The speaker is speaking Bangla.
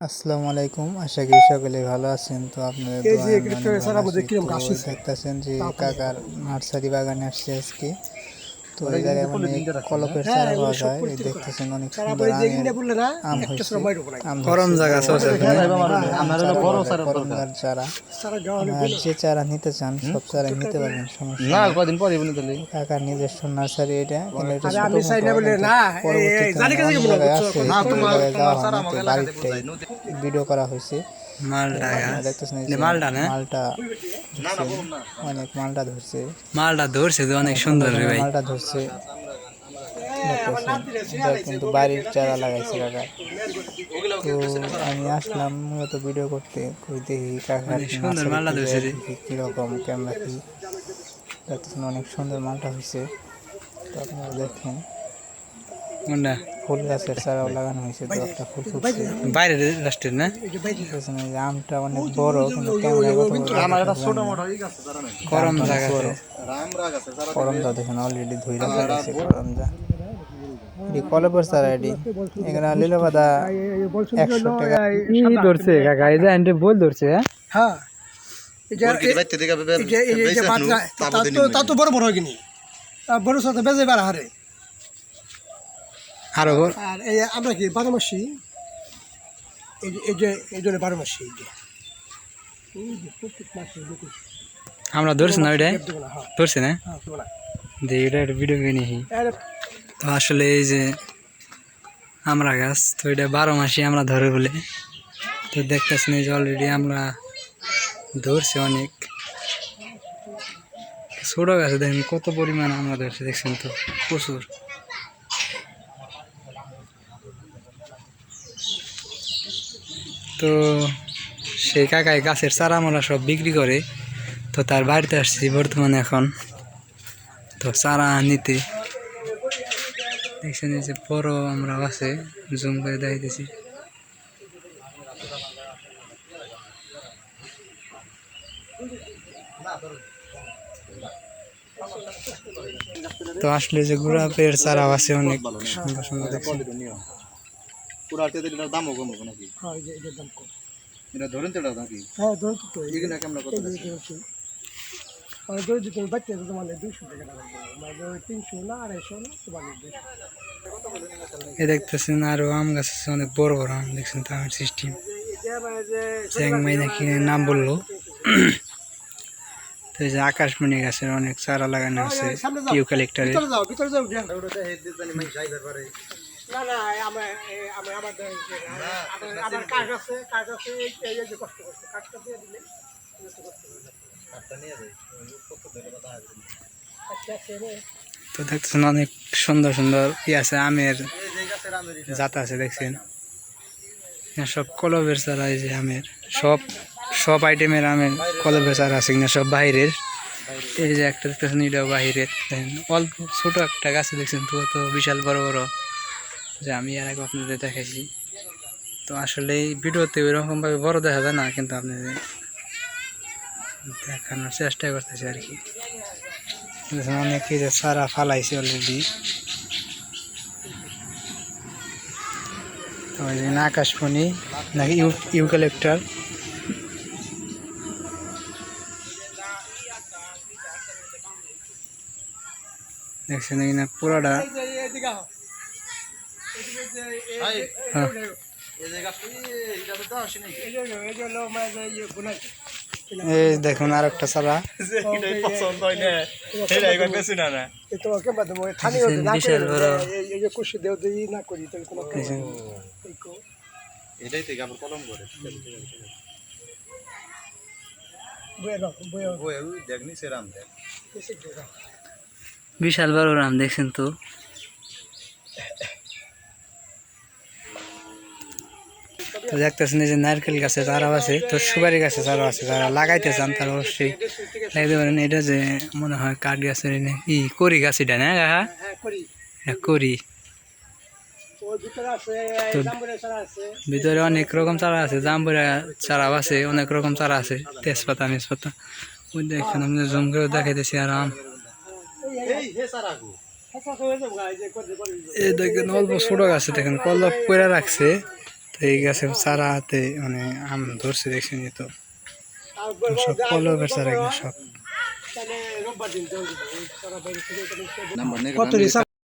আসসালামু আলাইকুম। আশা করি সকলে ভালো আছেন। তো আপনাদের? দেখতেছেন যে কাকার নার্সারি বাগানে আসছে আজকে। তো এই জায়গায়? কলপের হ্যাঁ, চারা পাওয়া যায়। এই দেখতেছেন অনেক সুন্দর আম হয়েছে গরম জায়গা আছে, চারা আর যে চারা নিতে চান সব চারা নিতে পারবেন সমস্যা না কদিন পরে বলে দিলি কাকার নিজস্ব নার্সারি এটা কিন্তু এটা ছোট আমি চাই না বলে না, এই- এই পরবর্তীতে জানি কাছে অন্য জায়গায় বুঝছ? না, তোমার- তোমার চারা আমাকে লাগাতে ভিডিও করা হয়েছে। মালটা মালটা না? মালটা অনেক মালটা ধরছে। মালটা ধরছে তো অনেক সুন্দর রে ভাই। মালটা ধরছে। কিন্তু বাড়ির চারা লাগাইছে কাকা। তো আমি আসলাম মূলত ভিডিও করতে। কই দেখি কাকা সুন্দর মালটা ধরছে। কীরকম ক্যামেরা কি। অনেক সুন্দর মালটা হয়েছে তো আপনারা দেখেন। কোনটা ফুল গাছের চারাও লাগানো হয়েছে তো একটা ফুল ফুটছে। বাইরে রাষ্ট্রের না? এই যে বাইরে দেখতেছেন এই যে আমটা অনেক বড় কিন্তু ক্যামেরা কত বড় ছোট জায়গা দেখেন অলরেডি ধুই রাখা এটি কলপের চারা এটি। এখানে লিলে পাতা একশো টাকা। কি ধরছে কাকা এই যে আন্টি বল ধরছে হ্যাঁ? হ্যাঁ। তা তো বড় বড় হয় কিনি। বড় সাথে বেজে বার হারে। আরও এই আমরা কি বারো মাসি? এই যে এই যে এই জন্য বারো মাসি এই যে। আমরা ধরছি না ওইটা দেবো না হ্যাঁ। ধরছে না? হ্যাঁ যে এটা একটা ভিডিও আরে তো আসলে এই যে আমরা গাছ তো এটা বারো মাসে আমরা ধরে বলে। তো দেখতেছেন এই যে অলরেডি আমরা ধরছি অনেক। ছোট গাছে দেখেন কত পরিমাণ আমরা ধরছি দেখছেন তো? প্রচুর। তো সেই কাকাই গাছের চারা আমরা সব বিক্রি করে, তো তার বাড়িতে আসছি বর্তমানে এখন। তো চারা নিতে। দেখছেন যে বড় আমরা আছে, জুম করে দেখাইতেছি। তো আসলে যে গোলাপের চারাও আছে অনেক, সুন্দর সুন্দর দামও কম হবে নাকি? হ্যাঁ এটার দাম কম। এটা ধরেন তো এটা নাকি? হ্যাঁ ধরুন তো কেমন কত মানে ধরে বাচ্চা তো মানে টাকা মানে তিনশো না আড়াইশো না তো দুইশো। দেখতেছেন আরও আম গাছ আছে অনেক বড় বড় আম দেখছেন তো আমার সিস্টেম। চ্যাংমাই নাকি নাম বলল। তো এই যে আকাশমণি গাছের অনেক চারা লাগানো আছে ভিতরে যাও ভিতরে যাও। না না আমার আমার আমার আমার- আমার কাজ আছে কাজ আছে এই এই যে কষ্ট করছে কাজটা দিয়ে দিলে আছে। রে। তো দেখছেন অনেক সুন্দর সুন্দর ই আছে আমের জাত আছে দেখছেন? সব কলবের চারা এই যে আমের। সব সব আইটেমের আমের কলবের চারা আছে কিনা সব বাইরের এই যে একটা দেখতেছেন এটাও বাইরের দেখেন। অল্প ছোট একটা গাছে দেখছেন তো তো বিশাল বড় বড়। যে আমি আর আগে আপনাদের দেখাইছি। তো আসলে এই ভিডিওতে ওইরকমভাবে বড় দেখা যায় না, কিন্তু আপনাদের দেখানোর চেষ্টা করতেছি আর কি। অনেকে যে সারা ফালাইছে অলরেডি তো ওই যে আকাশমণি নাকি ইউ ইউক্যালিপ্টার দেখছেন এখানে পুরোটা এই দেখুন আর একটা সারা এটাই থেকে আবার কলম করে বিশাল বড় রাম দেখছেন তো? তো দেখতেছেন এই যে নারকেল গাছে চারাও আছে তো সুপারি গাছে চারাও আছে যারা লাগাইতে চান তারা অবশ্যই লাগাইতে পারেন। এটা যে মনে হয় কাঠ গাছের ই করি গাছ এটা না হ্যাঁ করি। এটা করি। তো- ভিতরে অনেক রকম চারা আছে জাম্বুরা চারাও আছে অনেক রকম চারা আছে তেজপাতা মেজপাতা। ওই দেখেন আমি জুম করে দেখাইতেছি আরাম। এই হয়ে দেখেন অল্প ছোট গাছে দেখেন কল্লপ করে রাখছে। তো এই গাছে হাতে মানে আম ধরছে দেখছেন তো। সব কলবের চারা সব। কত